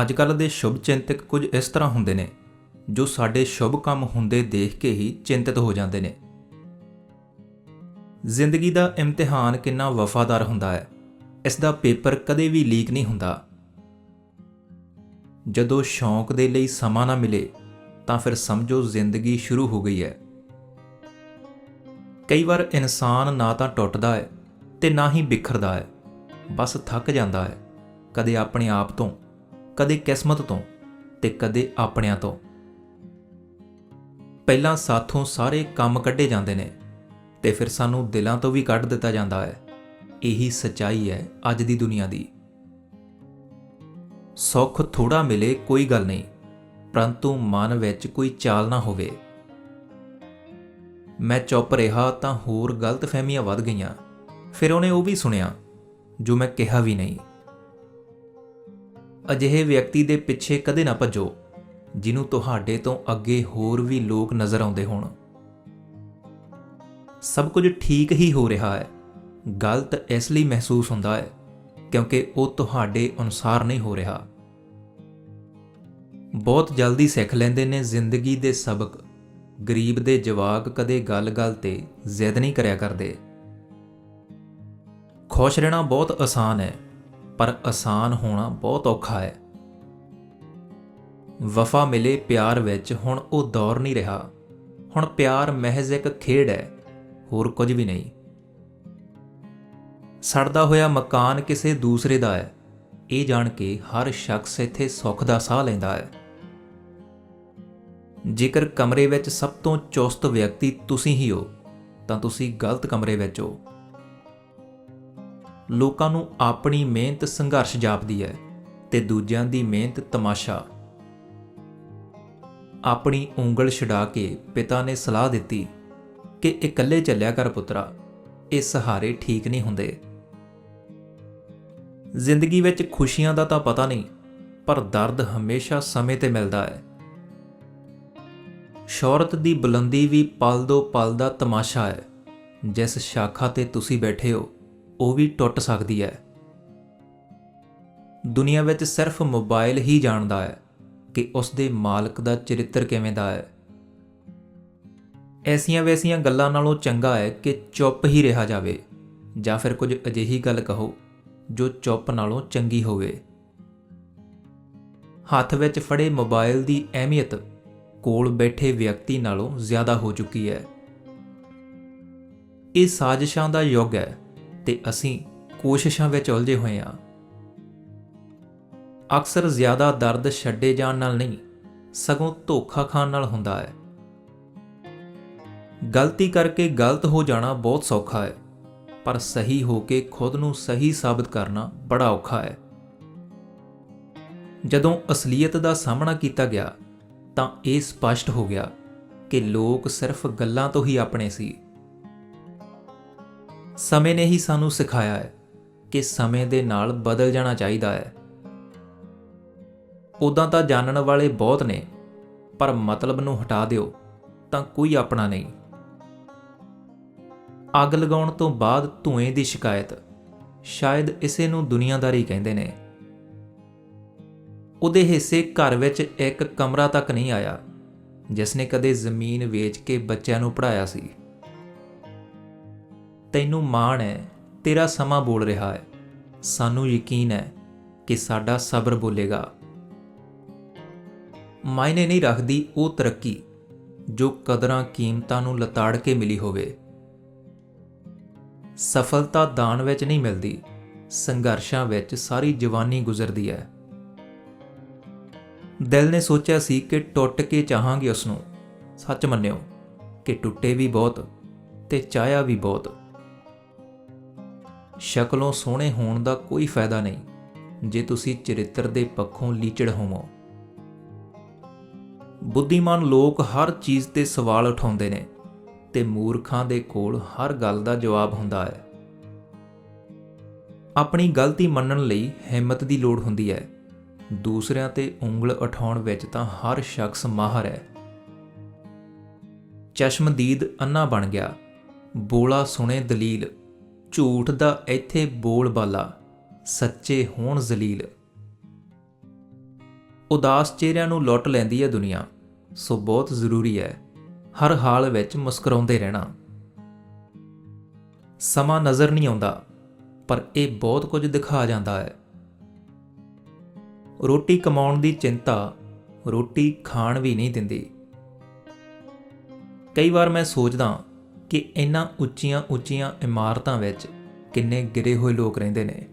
ਅੱਜ ਅੱਜਕੱਲ ਦੇ ਸ਼ੁਭ ਚਿੰਤਕ ਕੁਝ ਇਸ ਤਰ੍ਹਾਂ ਹੁੰਦੇ ਨੇ, ਜੋ ਸਾਡੇ ਸ਼ੁਭ ਕੰਮ ਹੁੰਦੇ ਦੇਖ ਕੇ ਹੀ ਚਿੰਤਿਤ ਹੋ ਜਾਂਦੇ ਨੇ। ਜ਼ਿੰਦਗੀ ਦਾ ਇਮਤਿਹਾਨ ਕਿੰਨਾ ਵਫਾਦਾਰ ਹੁੰਦਾ ਹੈ, ਇਸ ਦਾ ਪੇਪਰ ਕਦੇ ਵੀ ਲੀਕ ਨਹੀਂ ਹੁੰਦਾ। ਜਦੋਂ ਸ਼ੌਂਕ ਦੇ ਲਈ ਸਮਾਂ ਨਾ ਮਿਲੇ, ਤਾਂ ਫਿਰ ਸਮਝੋ ਜ਼ਿੰਦਗੀ ਸ਼ੁਰੂ ਹੋ ਗਈ ਹੈ। ਕਈ ਵਾਰ ਇਨਸਾਨ ਨਾ ਤਾਂ ਟੁੱਟਦਾ ਹੈ ਤੇ ਨਾ ਹੀ ਬਿਖਰਦਾ ਹੈ, ਬਸ ਥੱਕ ਜਾਂਦਾ ਹੈ, ਕਦੇ ਆਪਣੇ ਆਪ ਤੋਂ। ਕਦੇ ਕਿਸਮਤ ਤੋਂ ਤੇ ਕਦੇ ਆਪਣਿਆਂ ਤੋਂ। ਪਹਿਲਾਂ ਸਾਥੋਂ ਸਾਰੇ ਕੰਮ ਕੱਢੇ ਜਾਂਦੇ ਨੇ ਤੇ ਫਿਰ ਸਾਨੂੰ ਦਿਲਾਂ ਤੋਂ ਵੀ ਕੱਢ ਦਿੱਤਾ ਜਾਂਦਾ ਹੈ। ਇਹੀ ਸਚਾਈ ਹੈ ਅੱਜ ਦੀ ਦੁਨੀਆ ਦੀ। ਸੁੱਖ ਥੋੜਾ ਮਿਲੇ ਕੋਈ ਗੱਲ ਨਹੀਂ, ਪਰੰਤੂ ਮਨ ਵਿੱਚ ਕੋਈ ਚਾਲ ਨਾ ਹੋਵੇ। ਮੈਂ ਚੁੱਪ ਰਿਹਾ ਤਾਂ ਹੋਰ ਗਲਤਫਹਿਮੀਆਂ ਵੱਧ ਗਈਆਂ, ਫਿਰ ਉਹਨੇ ਉਹ ਵੀ ਸੁਣਿਆ ਜੋ ਮੈਂ ਕਿਹਾ ਵੀ ਨਹੀਂ। ਅਜਿਹੇ ਵਿਅਕਤੀ ਦੇ ਪਿੱਛੇ ਕਦੇ ਨਾ ਭੱਜੋ, ਜਿਹਨੂੰ ਤੁਹਾਡੇ ਤੋਂ ਅੱਗੇ ਹੋਰ ਵੀ ਲੋਕ ਨਜ਼ਰ ਆਉਂਦੇ ਹੋਣ। ਸਭ ਕੁਝ ਠੀਕ ਹੀ ਹੋ ਰਿਹਾ ਹੈ। ਗਲਤ ਇਸ ਲਈ ਮਹਿਸੂਸ ਹੁੰਦਾ ਹੈ, ਕਿਉਂਕਿ ਉਹ ਤੁਹਾਡੇ ਅਨੁਸਾਰ ਨਹੀਂ ਹੋ ਰਿਹਾ। ਬਹੁਤ ਜਲਦੀ ਸਿੱਖ ਲੈਂਦੇ ਨੇ ਜ਼ਿੰਦਗੀ ਦੇ ਸਬਕ। ਗਰੀਬ ਦੇ ਜਵਾਕ ਕਦੇ ਗੱਲ-ਗੱਲ ਤੇ ਜ਼ਿੱਦ ਨਹੀਂ ਕਰਿਆ ਕਰਦੇ। ਖੁਸ਼ ਰਹਿਣਾ ਬਹੁਤ ਆਸਾਨ ਹੈ। ਪਰ ਆਸਾਨ ਹੋਣਾ ਬਹੁਤ ਔਖਾ ਹੈ। ਵਫਾ ਮਿਲੇ ਪਿਆਰ ਵਿੱਚ ਹੁਣ ਉਹ ਦੌਰ ਨਹੀਂ ਰਿਹਾ। ਹੁਣ ਪਿਆਰ ਮਹਿਜ਼ ਇੱਕ ਖੇਡ ਹੈ, ਹੋਰ ਕੁਝ ਵੀ ਨਹੀਂ। ਸੜਦਾ ਹੋਇਆ ਮਕਾਨ ਕਿਸੇ ਦੂਸਰੇ ਦਾ ਹੈ। ਇਹ ਜਾਣ ਕੇ ਹਰ ਸ਼ਖਸ ਇੱਥੇ ਸੁੱਖ ਦਾ ਸਾਹ ਲੈਂਦਾ ਹੈ। ਜੇਕਰ ਕਮਰੇ ਵਿੱਚ ਸਭ ਤੋਂ ਚੁਸਤ ਵਿਅਕਤੀ ਤੁਸੀਂ ਹੀ ਹੋ, ਤਾਂ ਤੁਸੀਂ ਗਲਤ ਕਮਰੇ ਵਿੱਚ ਹੋ। ਲੋਕਾਂ ਨੂੰ ਆਪਣੀ ਮਿਹਨਤ ਸੰਘਰਸ਼ ਜਾਪਦੀ ਹੈ ਤੇ ਦੂਜਿਆਂ ਦੀ ਮਿਹਨਤ ਤਮਾਸ਼ਾ। ਆਪਣੀ ਉਂਗਲ ਛਡਾ ਕੇ ਪਿਤਾ ਨੇ ਸਲਾਹ ਦਿੱਤੀ ਕਿ ਇਕੱਲੇ ਚੱਲਿਆ ਕਰ ਪੁੱਤਰਾ, ਇਹ ਸਹਾਰੇ ਠੀਕ ਨਹੀਂ ਹੁੰਦੇ। ਜ਼ਿੰਦਗੀ ਵਿੱਚ ਖੁਸ਼ੀਆਂ ਦਾ ਤਾਂ ਪਤਾ ਨਹੀਂ, ਪਰ ਦਰਦ ਹਮੇਸ਼ਾ ਸਮੇਂ ਤੇ ਮਿਲਦਾ ਹੈ। ਸ਼ੌਹਰਤ ਦੀ ਬੁਲੰਦੀ ਵੀ ਪਲ ਦੋ ਪਲ ਦਾ ਤਮਾਸ਼ਾ ਹੈ, ਜਿਸ ਸ਼ਾਖਾ ਤੇ ਤੁਸੀਂ ਬੈਠੇ ਹੋ। ਉਹ ਵੀ ਟੁੱਟ ਸਕਦੀ ਹੈ। ਦੁਨੀਆ ਵਿੱਚ ਸਿਰਫ ਮੋਬਾਈਲ ਹੀ ਜਾਣਦਾ ਹੈ ਕਿ ਉਸ ਦੇ ਮਾਲਕ ਦਾ ਚਰਿੱਤਰ ਕਿਵੇਂ ਦਾ ਹੈ। ਐਸੀਆਂ ਵੈਸੀਆਂ ਗੱਲਾਂ ਨਾਲੋਂ ਚੰਗਾ ਹੈ ਕਿ ਚੁੱਪ ਹੀ ਰਿਹਾ ਜਾਵੇ ਜਾਂ ਫਿਰ ਕੁਝ ਅਜਿਹੀ ਗੱਲ ਕਹੋ ਜੋ ਚੁੱਪ ਨਾਲੋਂ ਚੰਗੀ ਹੋਵੇ। ਹੱਥ ਵਿੱਚ ਫੜੇ ਮੋਬਾਈਲ ਦੀ ਅਹਿਮੀਅਤ ਕੋਲ ਬੈਠੇ ਵਿਅਕਤੀ ਨਾਲੋਂ ਜ਼ਿਆਦਾ ਹੋ ਚੁੱਕੀ ਹੈ। ਇਹ ਸਾਜ਼ਿਸ਼ਾਂ ਦਾ ਯੁੱਗ ਹੈ। ਤੇ ਅਸੀਂ ਕੋਸ਼ਿਸ਼ਾਂ ਵਿੱਚ ਉਲਝੇ ਹੋਏ ਹਾਂ। ਅਕਸਰ ਜ਼ਿਆਦਾ ਦਰਦ ਛੱਡੇ ਜਾਣ ਨਾਲ ਨਹੀਂ, ਸਗੋਂ ਧੋਖਾ ਖਾਣ ਨਾਲ ਹੁੰਦਾ ਹੈ। ਗਲਤੀ ਕਰਕੇ ਗਲਤ ਹੋ ਜਾਣਾ ਬਹੁਤ ਸੌਖਾ ਹੈ, ਪਰ ਸਹੀ ਹੋ ਕੇ ਖੁਦ ਨੂੰ ਸਹੀ ਸਾਬਤ ਕਰਨਾ ਬੜਾ ਔਖਾ ਹੈ। ਜਦੋਂ ਅਸਲੀਅਤ ਦਾ ਸਾਹਮਣਾ ਕੀਤਾ ਗਿਆ, ਤਾਂ ਇਹ ਸਪਸ਼ਟ ਹੋ ਗਿਆ ਕਿ ਲੋਕ ਸਿਰਫ ਗੱਲਾਂ ਤੋਂ ਹੀ ਆਪਣੇ ਸੀ। ਸਮੇਂ ਨੇ ਹੀ ਸਾਨੂੰ ਸਿਖਾਇਆ ਹੈ ਕਿ ਸਮੇਂ ਦੇ ਨਾਲ ਬਦਲ ਜਾਣਾ ਚਾਹੀਦਾ ਹੈ। ਉਦਾਂ ਤਾਂ ਜਾਣਨ ਵਾਲੇ ਬਹੁਤ ਨੇ, ਪਰ ਮਤਲਬ ਨੂੰ ਹਟਾ ਦਿਓ ਤਾਂ ਕੋਈ ਆਪਣਾ ਨਹੀਂ। ਅੱਗ ਲਗਾਉਣ ਤੋਂ ਬਾਅਦ ਧੂਏ ਦੀ ਸ਼ਿਕਾਇਤ, ਸ਼ਾਇਦ ਇਸੇ ਨੂੰ ਦੁਨੀਆਦਾਰੀ ਕਹਿੰਦੇ ਨੇ। ਉਹਦੇ ਹਿੱਸੇ ਘਰ ਵਿੱਚ ਇੱਕ ਕਮਰਾ ਤੱਕ ਨਹੀਂ ਆਇਆ, ਜਿਸ ਨੇ ਕਦੇ ਜ਼ਮੀਨ ਵੇਚ ਕੇ ਬੱਚਿਆਂ ਨੂੰ ਪੜਾਇਆ ਸੀ। ਤੈਨੂੰ ਮਾਣ ਹੈ, ਤੇਰਾ ਸਮਾਂ ਬੋਲ ਰਿਹਾ ਹੈ। ਸਾਨੂੰ ਯਕੀਨ ਹੈ ਕਿ ਸਾਡਾ ਸਬਰ ਬੋਲੇਗਾ। ਮਾਇਨੇ ਨਹੀਂ ਰੱਖਦੀ ਉਹ ਤਰੱਕੀ ਜੋ ਕਦਰਾਂ ਕੀਮਤਾਂ ਨੂੰ ਲਤਾੜ ਕੇ ਮਿਲੀ ਹੋਵੇ। ਸਫਲਤਾ ਦਾਨ ਵਿੱਚ ਨਹੀਂ ਮਿਲਦੀ, ਸੰਘਰਸ਼ਾਂ ਵਿੱਚ ਸਾਰੀ ਜਵਾਨੀ ਗੁਜ਼ਰਦੀ ਹੈ। ਦਿਲ ਨੇ ਸੋਚਿਆ ਸੀ ਕਿ ਟੁੱਟ ਕੇ ਚਾਹਾਂਗੇ ਉਸ ਨੂੰ ਸੱਚ ਮੰਨਿਓ ਕਿ ਟੁੱਟੇ ਵੀ ਬਹੁਤ ਤੇ ਚਾਹਿਆ ਵੀ ਬਹੁਤ। ਸ਼ਕਲੋਂ ਸੋਹਣੇ ਹੋਣ ਦਾ ਕੋਈ ਫਾਇਦਾ ਨਹੀਂ, ਜੇ ਤੁਸੀਂ ਚਰਿੱਤਰ ਦੇ ਪੱਖੋਂ ਲੀਚੜ ਹੋਵੋ। ਬੁੱਧੀਮਾਨ ਲੋਕ ਹਰ ਚੀਜ਼ ਤੇ ਸਵਾਲ ਉਠਾਉਂਦੇ ਨੇ ਤੇ ਮੂਰਖਾਂ ਦੇ ਕੋਲ ਹਰ ਗੱਲ ਦਾ ਜਵਾਬ ਹੁੰਦਾ ਹੈ। ਆਪਣੀ ਗਲਤੀ ਮੰਨਣ ਲਈ ਹਿੰਮਤ ਦੀ ਲੋੜ ਹੁੰਦੀ ਹੈ। ਦੂਸਰਿਆਂ ਤੇ ਉਂਗਲ ਉਠਾਉਣ ਵਿੱਚ ਤਾਂ ਹਰ ਸ਼ਖਸ ਮਾਹਰ ਹੈ। ਚਸ਼ਮਦੀਦ ਅੰਨਾ ਬਣ ਗਿਆ। ਬੋਲਾ ਸੁਣੇ ਦਲੀਲ। ਝੂਠ ਦਾ ਇੱਥੇ ਬੋਲ ਬਾਲਾ, ਸੱਚੇ ਹੋਣ ਜ਼ਲੀਲ। ਉਦਾਸ ਚਿਹਰਿਆਂ ਨੂੰ ਲੁੱਟ ਲੈਂਦੀ ਹੈ ਦੁਨੀਆ, ਸੋ ਬਹੁਤ ਜ਼ਰੂਰੀ ਹੈ, ਹਰ ਹਾਲ ਵਿੱਚ ਮੁਸਕਰਾਉਂਦੇ ਰਹਿਣਾ। ਸਮਾਂ ਨਜ਼ਰ ਨਹੀਂ ਆਉਂਦਾ, ਪਰ ਇਹ ਬਹੁਤ ਕੁਝ ਦਿਖਾ ਜਾਂਦਾ ਹੈ। ਰੋਟੀ ਕਮਾਉਣ ਦੀ ਚਿੰਤਾ, ਰੋਟੀ ਖਾਣ ਵੀ ਨਹੀਂ ਦਿੰਦੀ। ਕਈ ਵਾਰ ਮੈਂ ਸੋਚਦਾ ਕਿ ਇੰਨਾ ਉੱਚੀਆਂ ਉੱਚੀਆਂ ਇਮਾਰਤਾਂ ਵਿੱਚ ਕਿੰਨੇ ਗਿਰੇ ਹੋਏ ਲੋਕ ਰਹਿੰਦੇ ਨੇ।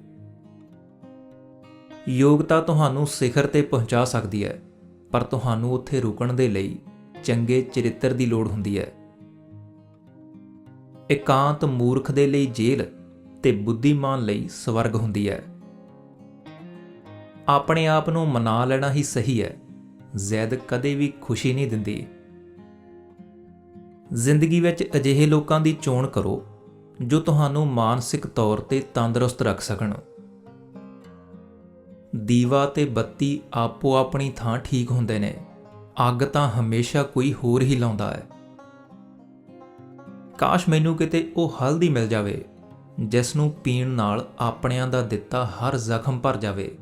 ਯੋਗਤਾ ਤੁਹਾਨੂੰ ਸਿਖਰ ਤੇ ਪਹੁੰਚਾ ਸਕਦੀ ਹੈ, ਪਰ ਤੁਹਾਨੂੰ ਉੱਥੇ ਰੁਕਣ ਦੇ ਲਈ ਚੰਗੇ ਚਰਿੱਤਰ ਦੀ ਲੋੜ ਹੁੰਦੀ ਹੈ। ਇਕਾਂਤ ਮੂਰਖ ਦੇ ਲਈ ਜੇਲ੍ਹ ਤੇ ਬੁੱਧੀਮਾਨ ਲਈ ਸਵਰਗ ਹੁੰਦੀ ਹੈ। ਆਪਣੇ ਆਪ ਨੂੰ ਮਨਾ ਲੈਣਾ ਹੀ ਸਹੀ ਹੈ ਜ਼ੈਦ ਕਦੇ ਵੀ ਖੁਸ਼ੀ ਨਹੀਂ ਦਿੰਦੀ। ਜ਼ਿੰਦਗੀ ਵਿੱਚ ਅਜਿਹੇ ਲੋਕਾਂ ਦੀ ਚੋਣ ਕਰੋ ਜੋ ਤੁਹਾਨੂੰ ਮਾਨਸਿਕ ਤੌਰ ਤੇ ਤੰਦਰੁਸਤ ਰੱਖ ਸਕਣ। ਦੀਵਾ ਤੇ ਬੱਤੀ ਆਪੋ ਆਪਣੀ ਥਾਂ ਠੀਕ ਹੁੰਦੇ ਨੇ। ਅੱਗ ਤਾਂ ਹਮੇਸ਼ਾ ਕੋਈ ਹੋਰ ਹੀ ਲਾਉਂਦਾ ਹੈ। ਕਾਸ਼ ਮੈਨੂੰ ਕਿਤੇ ਉਹ ਹਲਦੀ ਮਿਲ ਜਾਵੇ, ਜਿਸ ਨੂੰ ਪੀਣ ਨਾਲ ਆਪਣਿਆਂ ਦਾ ਦਿੱਤਾ ਹਰ ਜ਼ਖਮ ਭਰ ਜਾਵੇ।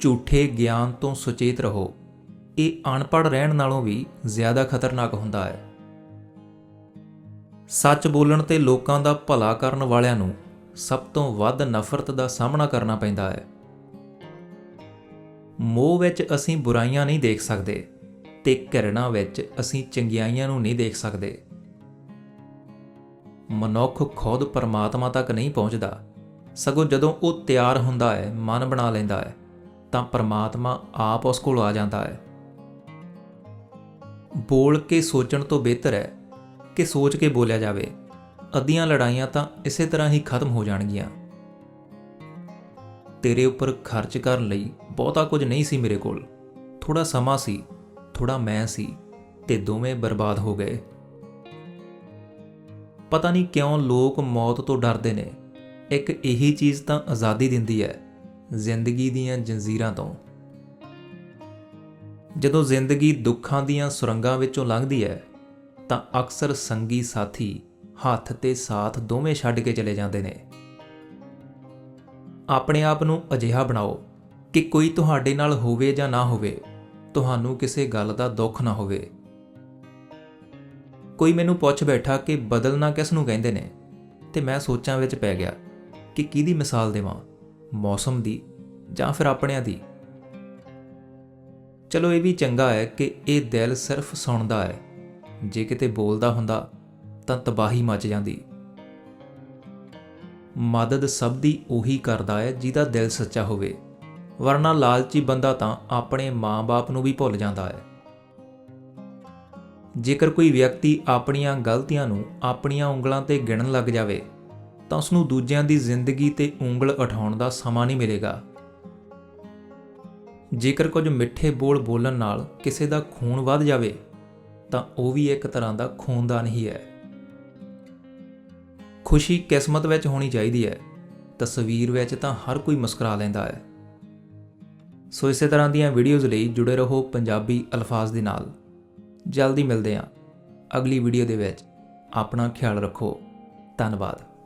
ਝੂਠੇ ਗਿਆਨ ਤੋਂ ਸੁਚੇਤ ਰਹੋ। ਇਹ ਅਣਪੜ੍ਹ ਰਹਿਣ ਨਾਲੋਂ ਵੀ ਜ਼ਿਆਦਾ ਖਤਰਨਾਕ ਹੁੰਦਾ ਹੈ। ਸੱਚ ਬੋਲਣ ਤੇ ਲੋਕਾਂ ਦਾ ਭਲਾ ਕਰਨ ਵਾਲਿਆਂ ਨੂੰ ਸਭ ਤੋਂ ਵੱਧ ਨਫ਼ਰਤ ਦਾ ਸਾਹਮਣਾ ਕਰਨਾ ਪੈਂਦਾ ਹੈ। ਮੋਹ ਵਿੱਚ ਅਸੀਂ ਬੁਰਾਈਆਂ ਨਹੀਂ ਦੇਖ ਸਕਦੇ ਤੇ ਘਿਰਣਾ ਵਿੱਚ ਅਸੀਂ ਚੰਗਿਆਈਆਂ ਨੂੰ ਨਹੀਂ ਦੇਖ ਸਕਦੇ। ਮਨੁੱਖ ਖੁਦ ਪਰਮਾਤਮਾ ਤੱਕ ਨਹੀਂ ਪਹੁੰਚਦਾ। ਸਗੋਂ ਜਦੋਂ ਉਹ ਤਿਆਰ ਹੁੰਦਾ ਹੈ, ਮਨ ਬਣਾ ਲੈਂਦਾ ਹੈ, ਤਾਂ ਪਰਮਾਤਮਾ ਆਪ ਉਸ ਕੋਲ ਆ ਜਾਂਦਾ ਹੈ। ਬੋਲ ਕੇ ਸੋਚਣ ਤੋਂ ਬਿਹਤਰ ਹੈ ਕਿ ਸੋਚ ਕੇ ਬੋਲਿਆ ਜਾਵੇ। ਅੱਧੀਆਂ ਲੜਾਈਆਂ ਤਾਂ ਇਸੇ ਤਰ੍ਹਾਂ ਹੀ ਖਤਮ ਹੋ ਜਾਣਗੀਆਂ। ਤੇਰੇ ਉੱਪਰ ਖਰਚ ਕਰਨ ਲਈ ਬਹੁਤਾ ਕੁਝ ਨਹੀਂ ਸੀ ਮੇਰੇ ਕੋਲ। ਥੋੜਾ ਸਮਾਂ ਸੀ ਥੋੜਾ ਮੈਂ ਸੀ ਤੇ ਦੋਵੇਂ ਬਰਬਾਦ ਹੋ ਗਏ। ਪਤਾ ਨਹੀਂ ਕਿਉਂ ਲੋਕ ਮੌਤ ਤੋਂ ਡਰਦੇ ਨੇ। ਇੱਕ ਇਹੀ ਚੀਜ਼ ਤਾਂ ਆਜ਼ਾਦੀ ਦਿੰਦੀ ਹੈ, ਜ਼ਿੰਦਗੀ ਦੀਆਂ ਜੰਜ਼ੀਰਾਂ ਤੋਂ। ਜਦੋਂ ਜ਼ਿੰਦਗੀ ਦੁੱਖਾਂ ਦੀਆਂ ਸੁਰੰਗਾਂ ਵਿੱਚੋਂ ਲੰਘਦੀ ਹੈ, ਤਾਂ ਅਕਸਰ ਸੰਗੀ ਸਾਥੀ ਹੱਥ ਤੇ ਸਾਥ ਦੋਵੇਂ ਛੱਡ ਕੇ ਚਲੇ ਜਾਂਦੇ ਨੇ। ਆਪਣੇ ਆਪ ਨੂੰ ਅਜਿਹਾ ਬਣਾਓ ਕਿ ਕੋਈ ਤੁਹਾਡੇ ਨਾਲ ਹੋਵੇ ਜਾਂ ਨਾ ਹੋਵੇ, ਤੁਹਾਨੂੰ ਕਿਸੇ ਗੱਲ ਦਾ ਦੁੱਖ ਨਾ ਹੋਵੇ। ਕੋਈ ਮੈਨੂੰ ਪੁੱਛ ਬੈਠਾ ਕਿ ਬਦਲਣਾ ਕਿਸ ਨੂੰ ਕਹਿੰਦੇ ਨੇ, ਤੇ ਮੈਂ ਸੋਚਾਂ ਵਿੱਚ ਪੈ ਗਿਆ ਕਿ ਕਿਹਦੀ ਮਿਸਾਲ ਦੇਵਾਂ, ਮੌਸਮ ਦੀ ਜਾਂ ਫਿਰ ਆਪਣਿਆਂ ਦੀ। ਚਲੋ ਇਹ ਵੀ ਚੰਗਾ ਹੈ ਕਿ ਇਹ ਦਿਲ ਸਿਰਫ ਸੁਣਦਾ ਹੈ। ਜੇ ਕਿਤੇ ਬੋਲਦਾ ਹੁੰਦਾ, ਤਾਂ ਤਬਾਹੀ ਮਚ ਜਾਂਦੀ। ਮਦਦ ਸਭ ਦੀ ਉਹੀ ਕਰਦਾ ਹੈ ਜਿਹਦਾ ਦਿਲ ਸੱਚਾ ਹੋਵੇ। ਵਰਨਾ ਲਾਲਚੀ ਬੰਦਾ ਤਾਂ ਆਪਣੇ ਮਾਂ-ਬਾਪ ਨੂੰ ਵੀ ਭੁੱਲ ਜਾਂਦਾ ਹੈ। ਜੇਕਰ ਕੋਈ ਵਿਅਕਤੀ ਆਪਣੀਆਂ ਗਲਤੀਆਂ ਨੂੰ ਆਪਣੀਆਂ ਉਂਗਲਾਂ ਤੇ ਗਿਣਨ ਲੱਗ ਜਾਵੇ, ਤਾਂ ਉਸ ਨੂੰ ਦੂਜਿਆਂ ਦੀ ਜ਼ਿੰਦਗੀ ਤੇ ਉਂਗਲ ਉਠਾਉਣ ਦਾ ਸਮਾਂ ਨਹੀਂ ਮਿਲੇਗਾ। ਜੇਕਰ ਕੁਝ ਮਿੱਠੇ ਬੋਲ ਬੋਲਣ ਨਾਲ ਕਿਸੇ ਦਾ ਖੂਨ ਵੱਧ ਜਾਵੇ, ਤਾਂ ਉਹ ਵੀ ਇੱਕ ਤਰ੍ਹਾਂ ਦਾ ਖੂਨਦਾਨ ਹੀ ਹੈ। ਖੁਸ਼ੀ ਕਿਸਮਤ ਵਿੱਚ ਹੋਣੀ ਚਾਹੀਦੀ ਹੈ, ਤਸਵੀਰ ਵਿੱਚ ਤਾਂ ਹਰ ਕੋਈ ਮੁਸਕਰਾ ਲੈਂਦਾ ਹੈ। ਸੋ ਇਸੇ ਤਰ੍ਹਾਂ ਦੀਆਂ ਵੀਡੀਓਜ਼ ਲਈ ਜੁੜੇ ਰਹੋ ਪੰਜਾਬੀ ਅਲਫਾਜ਼ ਦੇ ਨਾਲ। ਜਲਦੀ ਮਿਲਦੇ ਹਾਂ। ਅਗਲੀ ਵੀਡੀਓ ਦੇ ਵਿੱਚ ਆਪਣਾ ਖਿਆਲ ਰੱਖੋ। ਧੰਨਵਾਦ।